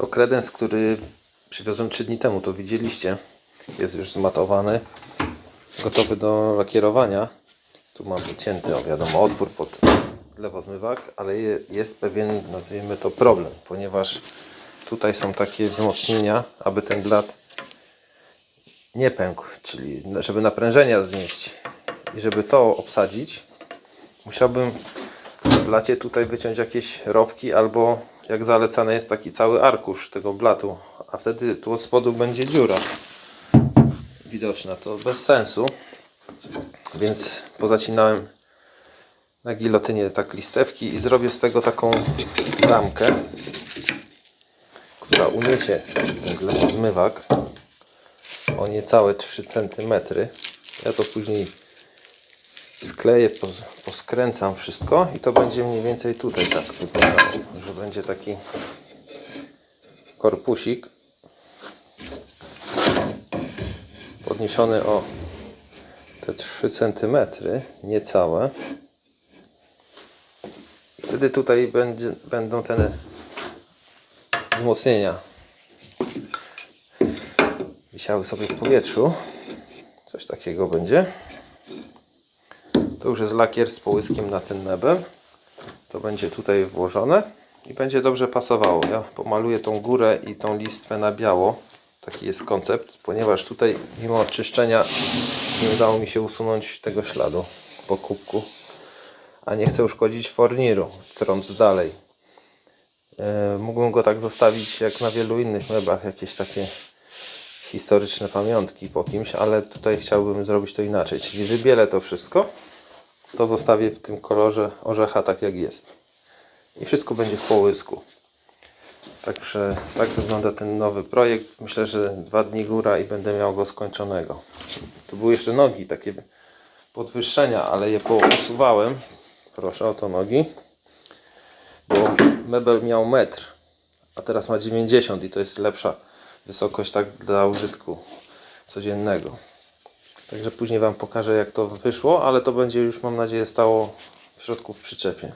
To kredens, który przywiozłem 3 dni temu, to widzieliście. Jest już zmatowany, gotowy do lakierowania. Tu mam wycięty, o wiadomo, otwór pod lewozmywak, ale je- jest pewien, nazwijmy to problem, ponieważ tutaj są takie wzmocnienia, aby ten blat nie pękł, czyli żeby naprężenia znieść i żeby to obsadzić, musiałbym blacie tutaj wyciąć jakieś rowki albo jak zalecane jest taki cały arkusz tego blatu, a wtedy tu od spodu będzie dziura. Widoczna, to bez sensu. Więc pozacinałem na gilotynie tak listewki i zrobię z tego taką ramkę która uniesie ten zlewozmywak o niecałe 3 cm ja to później skleję, pos- poskręcam wszystko i to będzie mniej więcej tutaj tak wyglądało, że będzie taki korpusik podniesiony o te 3 cm niecałe i wtedy tutaj będzie, będą te wzmocnienia wisiały sobie w powietrzu. Coś takiego będzie to już jest lakier z połyskiem na ten mebel. To będzie tutaj włożone i będzie dobrze pasowało. Ja pomaluję tą górę i tą listwę na biało. Taki jest koncept, ponieważ tutaj mimo czyszczenia nie udało mi się usunąć tego śladu po kubku. A nie chcę uszkodzić forniru, trąc dalej. E, Mógłbym go tak zostawić jak na wielu innych meblach, jakieś takie historyczne pamiątki po kimś, ale tutaj chciałbym zrobić to inaczej. Czyli wybielę to wszystko to zostawię w tym kolorze orzecha tak jak jest. I wszystko będzie w połysku. Także tak wygląda ten nowy projekt. Myślę, że dwa dni góra i będę miał go skończonego. Tu były jeszcze nogi, takie podwyższenia, ale je pousuwałem. Proszę, oto nogi. Bo mebel miał metr, a teraz ma 90 i to jest lepsza wysokość tak dla użytku codziennego. Także później Wam pokażę jak to wyszło, ale to będzie już mam nadzieję stało w środku w przyczepie.